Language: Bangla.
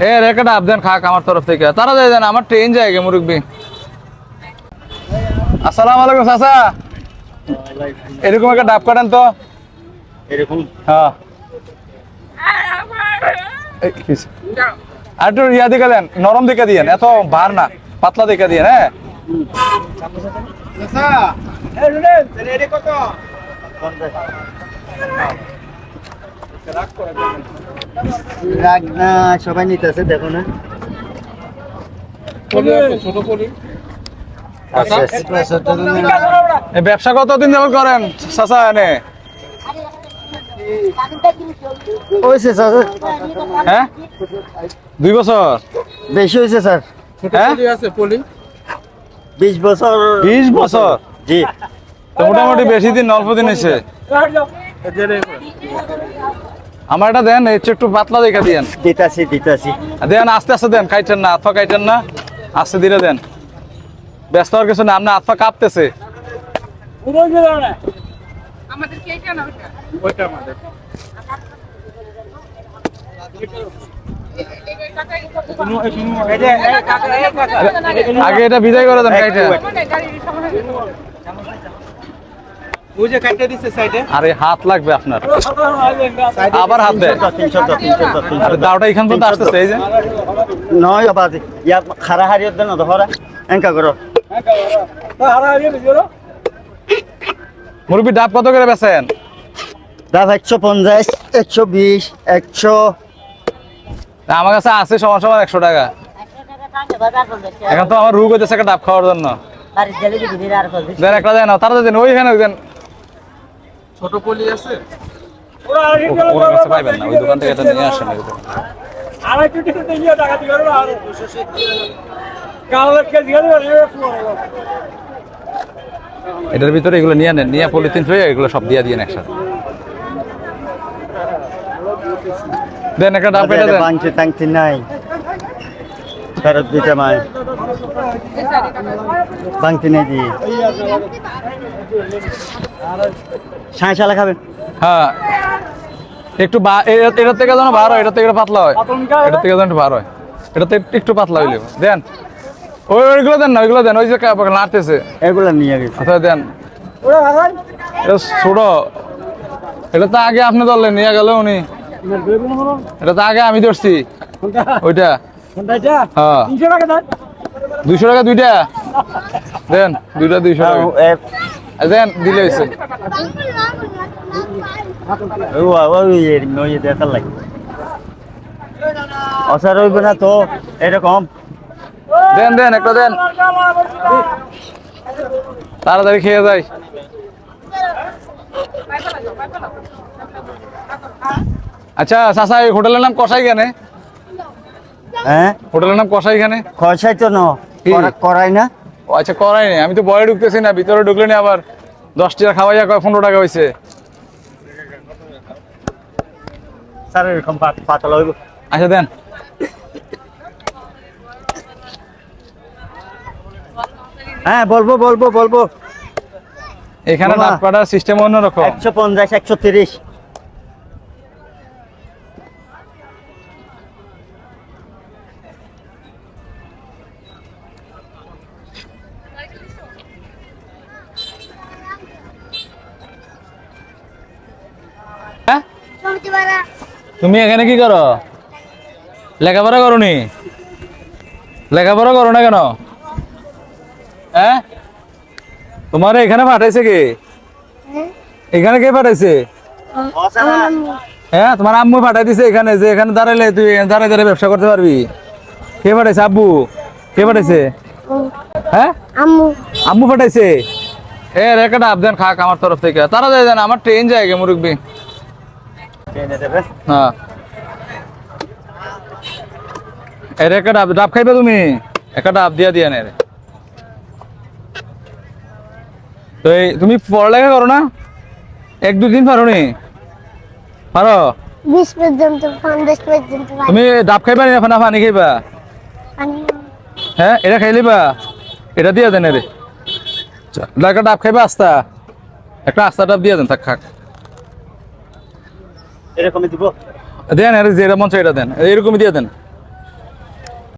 রেখে ডাব দেন খাক আমার তরফ থেকে। তারা যাই দেন আমার ট্রেন যায় গে মুরব্বী। আসসালামু আলাইকুম চাচা। এরকম একটা ডাব কাটেন তো। এরকম? হ্যাঁ। আর একটু ইয়া দিকে দেন নরম দিকে দিয়েন এত ভার না পাতলা দিকে দিয়েন হ্যাঁ। রাগ না সবাই নিতেছে দেখো না। আচ্ছা, আচ্ছা, ব্যবসা কতদিন যাবত করেন চাচা এনে? হয়েছে স্যার হ্যাঁ? দুই বছর? বেশি হয়েছে স্যার। হ্যাঁ? বিশ বছর। বিশ বছর? জি। মোটামুটি বেশি দিন অল্প দিন হয়েছে। আমার এটা দেন একটু একটু পাতলা দেখে দিয়েন দিতাছি দিতাছি। দেন আস্তে আস্তে দেন খাইছেন না আত্মা খাইছেন না আস্তে ধীরে দেন। ব্যস্ত হওয়ার কিছু না আপনার আত্মা কাঁপতেছে। আমাদের কে কেন ওটা আগে এটা বিদায় করে দেন খাইটা আরে হাত লাগবে আপনার। আবার হাত দেয় তিনশো দশ তিনশো দশ তিনশো আরে দাওটা এখান পর্যন্ত আসতেছে এই যে। নয় বাদ ইয়া খারা হারিয়ে দেন না তো হরা এঙ্কা করো। মুরব্বী ডাব কত করে বেছেন পঞ্চাশ একশো বিশ একশো। আমার কাছে আছে সমান সমান একশো টাকা। এখন তো আমার রুগ হইতেছে একটা ডাব খাওয়ার জন্য। দেন একটা দেন তারা দেন ওইখানে দেন। ছোট পলি আছে? ওর কাছে পাইবেন না ওই দোকান থেকে এটা নিয়ে আসেন দোকান। এটার ভিতরে এগুলো নিয়ে নেন নিয়ে পলিথিন ফেলে এগুলো সব দিয়ে দিয়ে একসাথে। দেন একটা ডাব এটা দেন। টাংতি নাই। ফেরত দিতে মায় বাংতি নেই দিয়ে। খাবেন। হ্যাঁ। একটু বা এটার থেকে যেন হয় থেকে পাতলা হয়। থেকে যেন হয়। এটাতে একটু পাতলা হইলে দেন। ওই ওইগুলো দেন না ওইগুলো দেন। ওই যে নাড়তেছে। এগুলো নিয়ে গেছে। আচ্ছা দেন। এটা ছোট। এটা তো আগে আপনি ধরলেন নিয়ে গেল উনি। এটা তো আগে আমি ধরছি। ওইটা। হ্যাঁ। দুইশো টাকা দুইটা। দেন দুইটা দুইশো টাকা। দেন দিলে হয়েছে দেখার লাগে অসার রইবে না তো এরকম দেন দেন একটা দেন তাড়াতাড়ি খেয়ে যাই আচ্ছা চাচা এই হোটেলের নাম কষাই কেন হ্যাঁ হোটেলের নাম কষাই কেন খরচাই তো ন করাই না ও আচ্ছা করাই নেই। আমি তো বয়ে ঢুকতেছি না ভিতরে ঢুকলে নি আবার দশ টাকা খাওয়াইয়া কয় পনেরো টাকা হয়েছে স্যার এরকম পাতলা হইব। আচ্ছা দেন। হ্যাঁ বলব বলব বলব। এখানে কাটার সিস্টেম অন্যরকম। একশো পঞ্চাশ একশো তিরিশ। তুমি এখানে কি করো? লেখাপড়া করো নি লেখাপড়া করো না কেন? হ্যাঁ? তোমার এখানে পাঠাইছে কে? এখানে কে পাঠাইছে? হ্যাঁ তোমার আম্মু পাঠাই দিছে এখানে যে এখানে দাঁড়াইলে তুই এখানে দাঁড়ায় দাঁড়ায় ব্যবসা করতে পারবি। কে পাঠাইছে আব্বু? কে পাঠাইছে? হ্যাঁ? আম্মু। আম্মু পাঠাইছে? এ রেখে ডাব দেন খাক আমার তরফ থেকে। তারা যায় দেন আমার ট্রেন যায় গে মুরব্বী। হ্যাঁ। এর একটা ডাব ডাব খাইবে তুমি? একটা ডাব দিয়া দিয়া নে তো এই তুমি পড়ালেখা করো না? এক দুদিন পারো নি? পারো? বিশ পর্যন্ত পঞ্চাশ পর্যন্ত তুমি ডাব খাইবা নি না পানি খাইবা? হ্যাঁ এটা খাইলিবা এটা দিয়া দেন রে। একটা ডাব খাইবা আস্তা। একটা আস্তা ডাব দিয়া দেন থাক খাক এরকমই দিব। দেন আরে যেটা মন চাই এটা দেন। এরকমই দিয়ে দেন।